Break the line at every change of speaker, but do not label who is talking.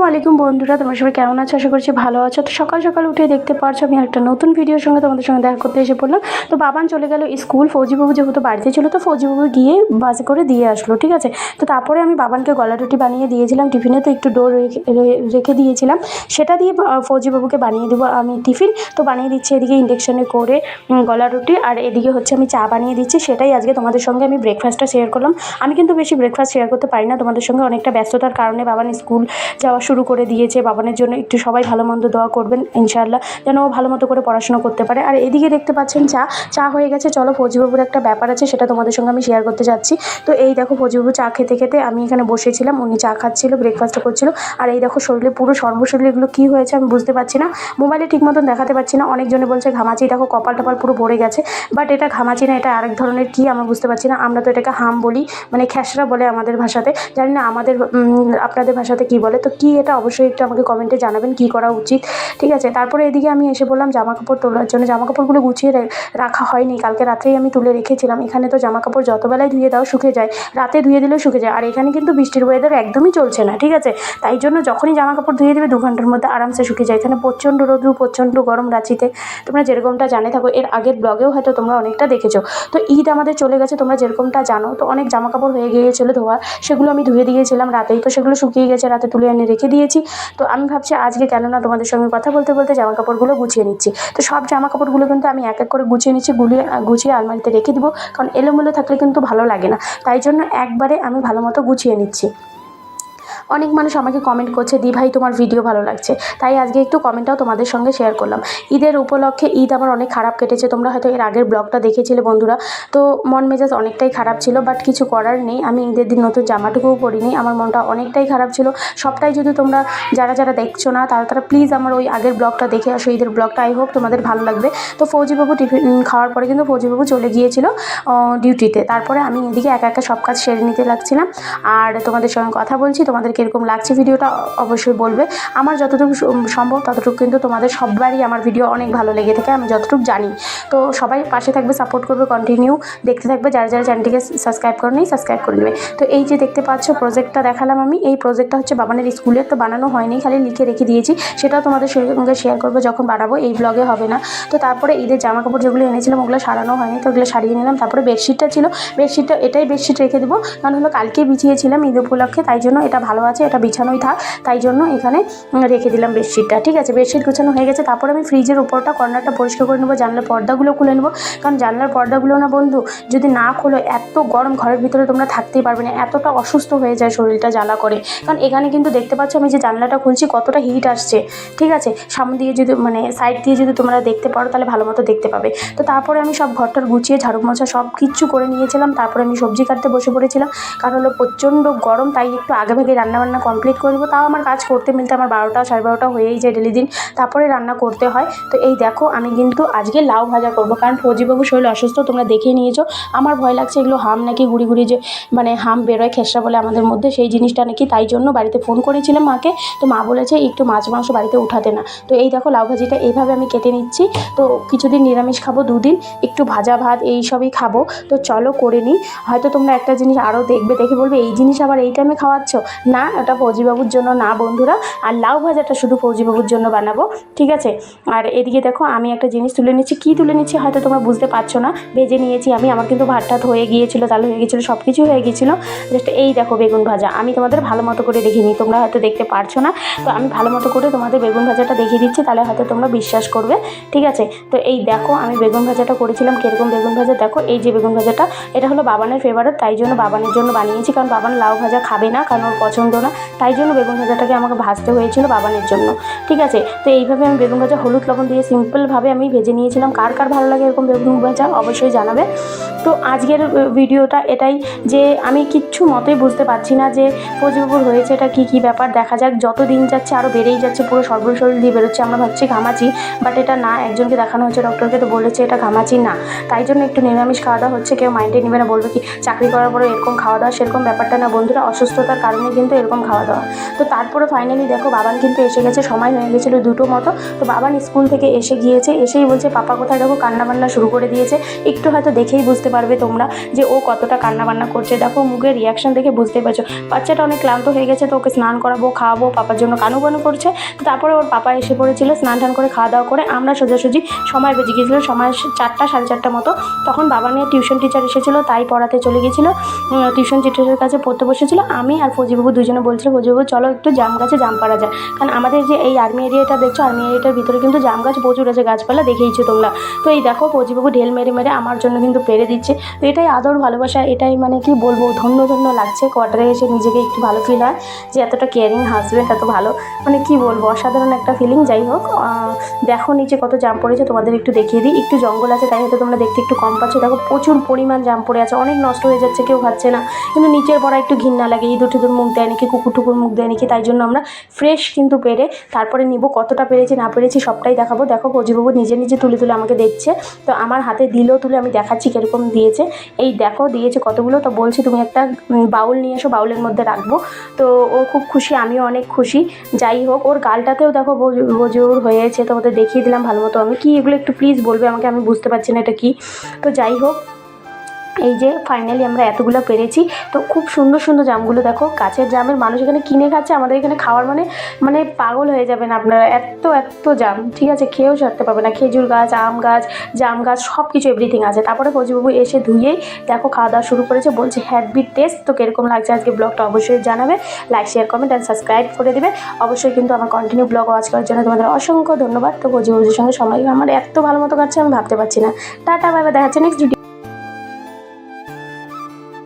আসসালামু আলাইকুম বন্ধুরা, তোমরা সবাই কেমন আছো? আশা করছি ভালো আছো। তো সকাল সকাল উঠে দেখতে পারছ, আমি একটা নতুন ভিডিওর সঙ্গে তোমাদের সঙ্গে দেখা করতে এসে পড়লাম। তো বাবান চলে গেল স্কুল, ফৌজিবাবু যেহেতু বাড়িতে ছিল, তো ফৌজিবাবু গিয়ে বাসে করে দিয়ে আসলো, ঠিক আছে? তো তারপরে আমি বাবানকে গলা রুটি বানিয়ে দিয়েছিলাম, টিফিনে তো একটু ডোর রেখে দিয়েছিলাম। সেটা দিয়ে ফৌজিবাবুকে বানিয়ে দেবো আমি টিফিন। তো বানিয়ে দিচ্ছি এদিকে ইন্ডাকশানে করে গলা রুটি, আর এদিকে হচ্ছে আমি চা বানিয়ে দিচ্ছি। সেটাই আজকে তোমাদের সঙ্গে আমি ব্রেকফাস্টটা শেয়ার করলাম। আমি কিন্তু বেশি ব্রেকফাস্ট শেয়ার করতে পারি না, তোমাদের সঙ্গে অনেকটা ব্যস্ততার কারণে বাবান স্কুল যাওয়া শুরু করে দিয়েছে। বাবানের জন্য একটু সবাই ভালো মন্দ দোয়া করবেন, ইনশাআল্লাহ, যেন ও ভালো মতো করে পড়াশোনা করতে পারে। আর এদিকে দেখতে পাচ্ছেন চা চা হয়ে গেছে। চলো ফৌজিবাবুর একটা ব্যাপার আছে, সেটা তোমাদের সঙ্গে আমি শেয়ার করতে যাচ্ছি। তো এই দেখো ফৌজিবাবু চা খেতে খেতে আমি এখানে বসেছিলাম, উনি চা খাচ্ছিল ব্রেকফাস্টটা করছিল। আর এই দেখো শরীরে পুরো সর্বশরীর এগুলো কী হয়েছে আমি বুঝতে পারছি না। মোবাইলে ঠিক মতন দেখাতে পারছি না, অনেকজনে বলছে ঘামাচি, দেখো কপাল টপাল পুরো ভরে গেছে। বাট এটা ঘামাচি না, এটা আরেক ধরনের কী আমরা বুঝতে পারছি না। আমরা তো এটাকে হাম বলি মানে খ্যাসরা বলে আমাদের ভাষাতে। জানি না আমাদের আপনাদের ভাষাতে কী বলে। তো কী এটা অবশ্যই একটু আমাকে কমেন্টে জানাবেন কী করা উচিত। ঠিক আছে? তারপরে এদিকে আমি এসে বললাম জামা কাপড় তোলার জন্য। জামা কাপড়গুলো গুছিয়ে রাখা হয়নি। কালকে রাত্রেই আমি তুলে রেখেছিলাম। এখানে তো জামা কাপড় যত বেলায় ধুয়ে দাও শুকে যায়। রাতে ধুয়ে দিলেও শুকে যায়। আর এখানে কিন্তু বৃষ্টির ওয়েদার একদমই চলছে না। ঠিক আছে? তাই জন্য যখনই জামা কাপড় ধুয়ে দেবে দু ঘণ্টার মধ্যে আরামসে শুকিয়ে যায়। এখানে প্রচণ্ড রোদ, প্রচণ্ড গরম রাঁচিতে। তোমরা যেরকমটা জানে থাকো, এর আগের ব্লগেও হয়তো তোমরা অনেকটা দেখেছ। তো ঈদ আমাদের চলে গেছে, তোমরা যেরকমটা জানো। তো অনেক জামা কাপড় হয়ে গিয়েছিল ধোয়া। সেগুলো আমি ধুয়ে দিয়েছিলাম রাতেই। তো সেগুলো শুকিয়ে গেছে, রাতে তুলে এনে রেখে দিয়েছি। তো আমি ভাবছি আজকে কেন না তোমাদের সঙ্গে কথা বলতে বলতে জামা কাপড়গুলো গুছিয়ে নিচ্ছি। তো সব জামা কাপড়গুলো কিন্তু আমি এক এক করে গুছিয়ে নিচ্ছি, গুলিয়ে গুছিয়ে আলমারিতে রেখে দিব কারণ এলোমেলো থাকলে কিন্তু ভালো লাগে না। তাই জন্য একবারে আমি ভালো মতো গুছিয়ে নিচ্ছি। অনেক মানুষ আমাকে কমেন্ট করছে, দি ভাই, তোমার ভিডিও ভালো লাগছে। তাই আজকে একটু কমেন্টটাও তোমাদের সঙ্গে শেয়ার করলাম। ঈদের উপলক্ষে ঈদ আমার অনেক খারাপ কেটেছে, তোমরা হয়তো এর আগের ব্লগটা দেখেছিলে বন্ধুরা। তো মন মেজাজ অনেকটাই খারাপ ছিল বাট কিছু করার নেই। আমি ঈদের দিন নতুন জামাটুকুও পরিনি, আমার মনটা অনেকটাই খারাপ ছিল। সবটাই যদি তোমরা, যারা যারা দেখছ না, তারা তারা প্লিজ আমার ওই আগের ব্লগটা দেখে আসো, ঈদের ব্লগটা আই হোপ তোমাদের ভালো লাগবে। তো ফৌজিবাবু টিফিন খাওয়ার পরে কিন্তু ফৌজিবাবু চলে গিয়েছিল ডিউটিতে তারপরে আমি এদিকে একা একা সব কাজ সেরে নিতে লাগছিলাম। আর তোমাদের সঙ্গে কথা বলছি তোমাদের কীরকম লাগছে ভিডিওটা অবশ্যই বলবে। আমার যতটুকু সম্ভব ততটুকু কিন্তু তোমাদের সবারই আমার ভিডিও অনেক ভালো লেগে থাকে, আমি যতটুকু জানি। তো সবাই পাশে থাকবে সাপোর্ট করবে কন্টিনিউ দেখতে থাকবে, যারা যারা চ্যানেলটিকে সাবস্ক্রাইব করে নেই সাবস্ক্রাইব করে নেবে। তো এই যে দেখতে পাচ্ছ প্রজেক্টটা দেখালাম আমি, এই প্রজেক্টটা হচ্ছে বাবানের স্কুলের, তো বানানো হয়নি, খালি লিখে রেখে দিয়েছি। সেটাও তোমাদের সঙ্গে শেয়ার করব যখন বানাবো, এই ব্লগে হবে না। তো তারপরে ঈদের জামা কাপড় যেগুলো এনেছিলাম, ওগুলো সারানো হয়নি, তো ওগুলো সারিয়ে নিলাম। তারপরে বেডশিটটা ছিল, বেডশিটটা, এটাই বেডশিট রেখে দেবো। কারণ হলো কালকে বিছিয়েছিলাম ঈদ উপলক্ষে, তাই জন্য এটা ভালো আছে, এটা বিছানোই থাক। তাই জন্য এখানে রেখে দিলাম বেডশিটটা, ঠিক আছে? বেডশিট গোছানো হয়ে গেছে। তারপরে আমি ফ্রিজের উপরটা, কর্নারটা পরিষ্কার করে নেব, জানলার পর্দাগুলো খুলে নেব। কারণ জানলার পর্দাগুলো না বন্ধু, যদি না খোলো, এত গরম ঘরের ভিতরে তোমরা থাকতেই পারবে না। এতটা অসুস্থ হয়ে যায় শরীরটা জ্বালা করে। কারণ এখানে কিন্তু দেখতে পাচ্ছ আমি যে জানলাটা খুলছি, কতটা হিট আসছে, ঠিক আছে? সামনে দিয়ে যদি মানে সাইড দিয়ে যদি তোমরা দেখতে পারো, তাহলে ভালো মতো দেখতে পাবে। তো তারপরে আমি সব ঘরটার গুছিয়ে ঝাড়ু মোছা সব কিচ্ছু করে নিয়েছিলাম। তারপরে আমি সবজি কাটতে বসে পড়েছিলাম। কারণ হলো প্রচণ্ড গরম, তাই একটু আগে ভাগে রান্নাবান্না কমপ্লিট করে নেব। তাও আমার কাজ করতে মিলতে আমার বারোটা, সাড়ে বারোটা হয়েই যায় ডেলি দিন। তারপরে রান্না করতে হয়। তো এই দেখো, আমি কিন্তু আজকে লাউ ভাজা করব। কারণ ফৌজিবাবু শরীর অসুস্থ, তোমরা দেখে নিয়েছো। আমার ভয় লাগছে এগুলো হাম নাকি গুড়ি গুড়ি যে মানে হাম বেরোয় খেসরা বলে আমাদের মধ্যে। সেই জিনিসটা নাকি তাই জন্য বাড়িতে ফোন করেছিলাম মাকে। তো মা বলেছে, একটু মাছ, মাংস বাড়িতে উঠাতে না। তো এই দেখো, লাউ ভাজিটা এইভাবে আমি কেটে নিচ্ছি। তো কিছুদিন নিরামিষ খাব, দুদিন একটু ভাজা ভাত এই সবই খাব। তো চলো করে নিই। হয়তো তোমরা একটা জিনিস আরও দেখবে, দেখে বলবে, এই জিনিস আবার এই টাইমে খাওয়াচ্ছ? না ওটা ফৌজিবাবুর জন্য না বন্ধুরা, আর লাউ ভাজাটা শুধু ফৌজিবাবুর জন্য বানাবো, ঠিক আছে? আর এদিকে দেখো, আমি একটা জিনিস তুলে নিচ্ছি। কী তুলে নিচ্ছি হয়তো তোমরা বুঝতে পারছ না। ভেজে নিয়েছি আমি, আমার কিন্তু ভাত টাত হয়ে গিয়েছিল তাহলে হয়ে গিয়েছিল সব কিছু হয়ে গিয়েছিল। জাস্ট এই দেখো বেগুন ভাজা। আমি তোমাদের ভালো মতো করে দেখিয়ে নিই তোমরা হয়তো দেখতে পারছ না। তো আমি ভালো মতো করে তোমাদের বেগুন ভাজাটা দেখিয়ে দিচ্ছি, তাহলে হয়তো তোমরা বিশ্বাস করবে, ঠিক আছে? তো এই দেখো, আমি বেগুন ভাজাটা করেছিলাম। কীরকম বেগুন ভাজা? দেখো, এই যে বেগুন ভাজাটা, এটা হলো বাবানের ফেভারিট তাই জন্য বাবানের জন্য বানিয়েছি। কারণ বাবান লাউ ভাজা খাবে না, কারণ ওর পছন্দ না তাই জন্য বেগুন ভাজাটাকে আমাকে ভাজতে হয়েছিল বাবানের জন্য। ঠিক আছে? তো এইভাবে আমি বেগুন ভাজা হলুদ লবণ দিয়ে সিম্পলভাবে আমি ভেজে নিয়েছিলাম। কার কার ভালো লাগে এরকম বেগুন ভাজা অবশ্যই জানাবে। তো আজকের ভিডিওটা এটাই যে আমি কিচ্ছু মতোই বুঝতে পারছি না যে ফৌজিবাবুর হয়েছে এটা কী কী ব্যাপার। দেখা যাক, যত দিন যাচ্ছে আরও বেড়েই যাচ্ছে, পুরো সর্বশরীর দিয়ে বেরোচ্ছে। আমরা ভাবছি ঘামাচি বাট এটা না, একজনকে দেখানো হচ্ছে ডক্টরকে তো বলেছে এটা ঘামাচি না। তাই জন্য একটু নিরামিষ খাওয়া দাওয়া হচ্ছে, কেউ মাইন্ডে নেবে না, বলবে কি, চাকরি করার পরে এরকম খাওয়া দাওয়া, সেরকম ব্যাপারটা না। বন্ধুরা, অসুস্থতার কারণে কিন্তু এরকম খাওয়া দাওয়া। তো তারপরে ফাইনালি দেখো বাবান কিন্তু এসে গেছে, সময় হয়ে গেছিল দুটো মতো। তো বাবান স্কুল থেকে এসে গিয়েছে, এসেই বলছে, পাপা কোথায় দেখো? কান্না বান্না শুরু করে দিয়েছে। একটু হয়তো দেখেই বুঝতে পারবে তোমরা যে ও কতটা কান্না বান্না করছে। দেখো মুখের রিয়াকশন দেখে বুঝতে পারছ। বাচ্চাটা অনেক ক্লান্ত হয়ে গেছে, তো ওকে স্নান করাবো, খাওয়াবো, পাপার জন্য কানু বানু করছে। তারপরে ওর পাপা এসে পড়েছিল, স্নান টান করে খাওয়া দাওয়া করে। আমরা সোজাসুজি সময় বেজে গিয়েছিল, সময় চারটা, সাড়ে চারটা মতো। তখন বাবা নিয়ে টিউশন টিচার এসেছিল, তাই পড়াতে চলে গেছিল টিউশন টিচারের কাছে পড়তে বসেছিল। আমি আর ফজিবাবু দুজনে বলছিল ফজিবাবু চলো একটু জাম গাছে জাম পাড়া যায় কারণ আমাদের যে এই আর্মি এরিয়াটা দেখছ, আর্মি এরিয়াটার ভিতরে কিন্তু জাম গাছ প্রচুর আছে, গাছপালা দেখেইছো তোমরা। তো এই দেখো ফজিবাবু ঢেল মেরে মেরে আমার জন্য কিন্তু পেরে দিচ্ছে। তো এটাই আদর, ভালোবাসা, এটাই মানে কি বলব, ধন্য ধন্য লাগছে। কোয়ার্টারে এসে নিজেকে একটু ভালো ফিল হয় যে এতটা কেয়ারিং হাজব্যান্ড এত ভালো। মানে কি বলব, অসাধারণ একটা ফিলিং যাই হোক দেখো নিচে কত জাম পড়েছে, তোমাদের একটু দেখিয়ে দিই। একটু জঙ্গল আছে, তাই হয়তো তোমরা দেখতে একটু কম পাচ্ছ। দেখো, প্রচুর পরিমাণ জাম পড়ে আছে, অনেক নষ্ট হয়ে যাচ্ছে, কেউ খাচ্ছে না। কিন্তু নিচের পড়া একটু ঘিন্না লাগে ইঁদুর টিঁদুর মুখ দেয় নাকি কুকুর টুকুর মুখ দেয় নাকি তাই জন্য আমরা ফ্রেশ কিন্তু পেরে তারপরে নিব কতটা পেরেছি, না পেরেছি সবটাই দেখাবো। দেখো ফজিবাবু নিজে নিজে তুলে তুলে আমাকে দেখছে। তো আমার হাতে দিলেও তুলে আমি দেখাচ্ছি কীরকম দিয়েছে। এই দেখো দিয়েছে কতগুলো, তো বলছি তুমি একটা বাউল নিয়ে এসো, বাউলের মধ্যে রাখব। তো ও খুব খুশি, আমিও অনেক খুশি। যাই হোক, ওর গালটাতেও দেখো বজু- বজুর হয়েছে, তোমাদের দেখিয়ে দিলাম ভালো মতো। আমি কি এগুলো একটু প্লিজ বলবে আমাকে, আমি বুঝতে পারছি না এটা কি। তো যাই হোক এই যে ফাইনালি আমরা এতগুলো পেরেছি, তো খুব সুন্দর সুন্দর জামগুলো দেখো। গাছের জামের মানুষ এখানে কিনে খাচ্ছে, আমাদের এখানে খাওয়ার মানে মানে পাগল হয়ে যাবেন আপনারা। এত এত জাম, ঠিক আছে? খেয়েও ছাড়তে পারবে না। খেজুর গাছ, আম গাছ, জাম গাছ সব কিছু এভরিথিং আছে। তারপরে ফজিবাবু এসে ধুয়েই দেখো, খাওয়া দাওয়া শুরু করেছে। বলছে হ্যাপি টেস্ট তো কীরকম লাগছে আজকে ব্লগটা অবশ্যই জানাবে। Like share comment and subscribe করে দেবে। অবশ্যই কিন্তু আমার কন্টিনিউ ব্লগ ওয়াচ করার জন্য তোমাদের অসংখ্য ধন্যবাদ। তো ফজিবাবুর সঙ্গে সময় আমার এত ভালো মতো কাটছে, আমি ভাবতে পারছি না। টাটা বাইবা দেখাচ্ছে নেক্সট